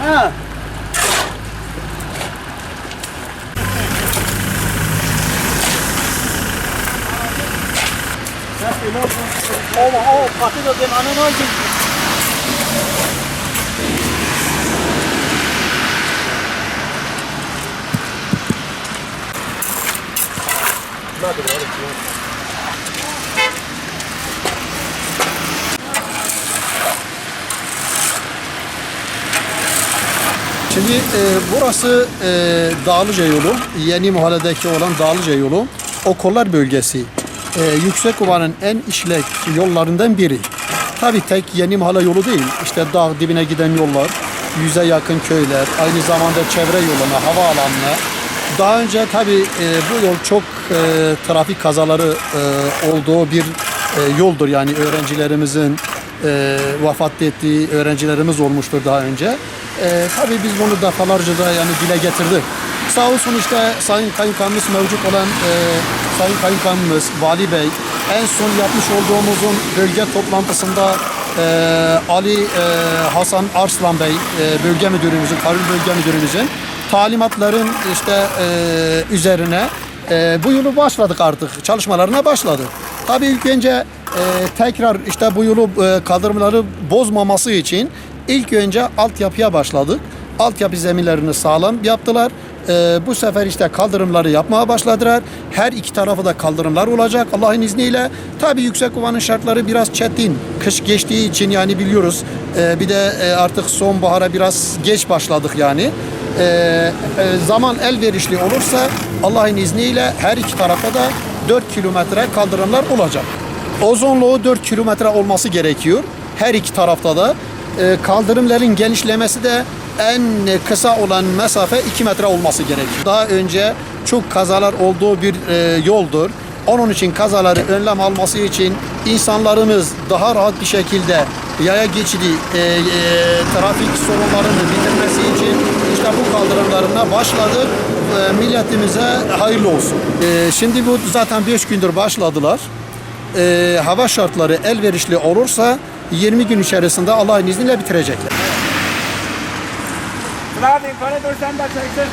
Ha. Oha, o patates ben ananı aldım. Anını aldı. Şimdi e, burası e, Dağlıca yolu, Yeni Mahalle'deki olan Dağlıca yolu, Okollar bölgesi. E, Yüksekova'nın en işlek yollarından biri. Tabii tek Yeni Mahalle yolu değil, işte dağ dibine giden yollar, yüze yakın köyler, aynı zamanda çevre yoluna, havaalanına. Daha önce tabii e, bu yol çok e, trafik kazaları e, olduğu bir e, yoldur. Yani öğrencilerimizin e, vefat ettiği öğrencilerimiz olmuştur daha önce. E, tabii biz bunu defalarca da yani dile getirdik. Sağ olsun işte Sayın Kayınkamımız mevcut olan e, Sayın Kayınkamımız Vali Bey en son yapmış olduğumuzun bölge toplantısında e, Ali e, Hasan Arslan Bey e, bölge müdürümüzün, Karıl bölge müdürümüzün talimatların işte e, üzerine e, bu yolu başladık artık. Çalışmalarına başladık. Tabii ilk önce e, tekrar işte bu yolu e, kaldırımları bozmaması için ilk önce altyapıya başladık. Altyapı zeminlerini sağlam yaptılar. E, bu sefer işte kaldırımları yapmaya başladılar. Her iki tarafı da kaldırımlar olacak Allah'ın izniyle. Tabii Yüksekova'nın şartları biraz çetin. Kış geçtiği için yani biliyoruz. E, bir de e, artık sonbahara biraz geç başladık yani. E, e, zaman elverişli olursa Allah'ın izniyle her iki tarafa da 4 kilometre kaldırımlar olacak. Uzunluğu 4 kilometre olması gerekiyor. Her iki tarafta da e, kaldırımların genişlemesi de en kısa olan mesafe 2 metre olması gerekiyor. Daha önce çok kazalar olduğu bir e, yoldur. Onun için kazaları önlem alması için insanlarımız daha rahat bir şekilde yaya geçidi e, e, trafik sorunlarını bitirmesi için işte bu kaldırımlarına başladık. E, milletimize hayırlı olsun. E, şimdi bu zaten 5 gündür başladılar e, hava şartları elverişli olursa 20 gün içerisinde Allah'ın izniyle bitirecekler. Abi yukarı dur sen de çeksin.